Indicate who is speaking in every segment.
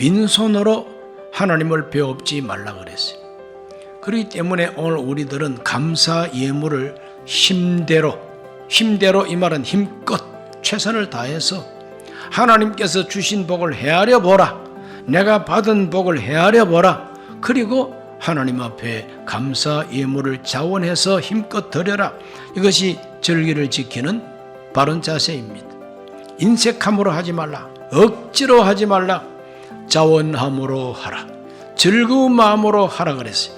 Speaker 1: 빈손으로 하나님을 배웁지 말라 그랬어요. 그렇기 때문에 오늘 우리들은 감사 예물을 힘대로 힘대로 이 말은 힘껏 최선을 다해서 하나님께서 주신 복을 헤아려 보라. 내가 받은 복을 헤아려 보라. 그리고 하나님 앞에 감사 예물을 자원해서 힘껏 드려라. 이것이 절기를 지키는 바른 자세입니다. 인색함으로 하지 말라. 억지로 하지 말라. 자원함으로 하라. 즐거운 마음으로 하라 그랬어요.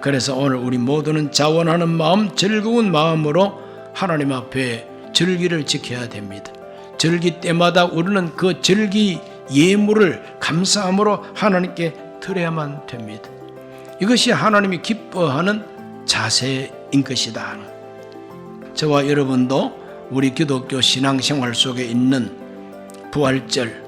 Speaker 1: 그래서 오늘 우리 모두는 자원하는 마음, 즐거운 마음으로 하나님 앞에 절기를 지켜야 됩니다. 절기 때마다 우리는 그 절기 예물을 감사함으로 하나님께 드려야만 됩니다. 이것이 하나님이 기뻐하는 자세인 것이다. 저와 여러분도 우리 기독교 신앙생활 속에 있는 부활절,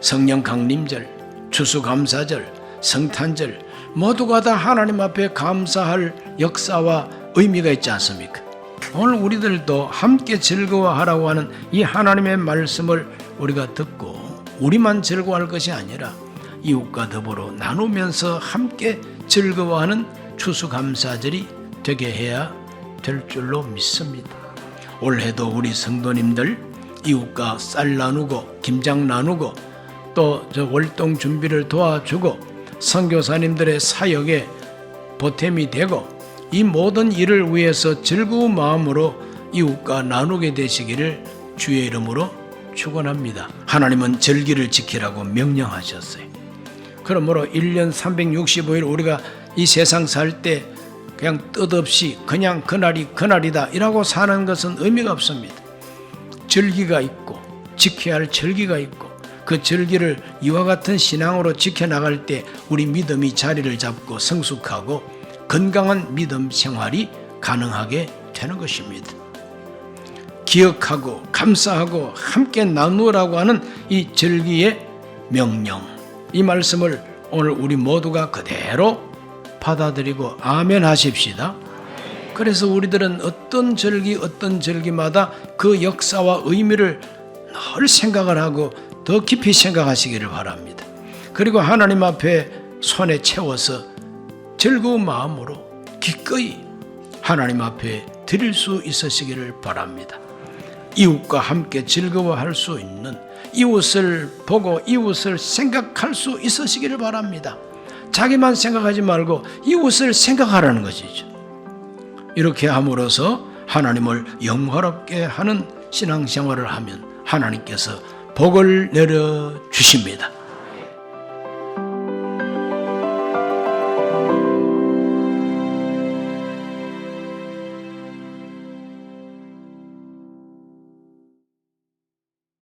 Speaker 1: 성령 강림절, 추수감사절, 성탄절 모두가 다 하나님 앞에 감사할 역사와 의미가 있지 않습니까? 오늘 우리들도 함께 즐거워하라고 하는 이 하나님의 말씀을 우리가 듣고 우리만 즐거워할 것이 아니라 이웃과 더불어 나누면서 함께 즐거워하는 추수감사절이 되게 해야 될 줄로 믿습니다. 올해도 우리 성도님들 이웃과 쌀 나누고 김장 나누고 또 저 월동 준비를 도와주고 선교사님들의 사역에 보탬이 되고 이 모든 일을 위해서 즐거운 마음으로 이웃과 나누게 되시기를 주의 이름으로 축원합니다. 하나님은 절기를 지키라고 명령하셨어요. 그러므로 1년 365일 우리가 이 세상 살 때 그냥 뜻없이 그냥 그날이 그날이다 이라고 사는 것은 의미가 없습니다. 절기가 있고 지켜야 할 절기가 있고 그 절기를 이와 같은 신앙으로 지켜나갈 때 우리 믿음이 자리를 잡고 성숙하고 건강한 믿음 생활이 가능하게 되는 것입니다. 기억하고 감사하고 함께 나누라고 하는 이 절기의 명령 이 말씀을 오늘 우리 모두가 그대로 받아들이고 아멘 하십시다. 그래서 우리들은 어떤 절기 어떤 절기마다 그 역사와 의미를 늘 생각을 하고 더 깊이 생각하시기를 바랍니다. 그리고 하나님 앞에 손에 채워서 즐거운 마음으로 기꺼이 하나님 앞에 드릴 수 있으시기를 바랍니다. 이웃과 함께 즐거워할 수 있는 이웃을 보고 이웃을 생각할 수 있으시기를 바랍니다. 자기만 생각하지 말고 이웃을 생각하라는 것이죠. 이렇게 함으로써 하나님을 영화롭게 하는 신앙생활을 하면 하나님께서 복을 내려 주십니다.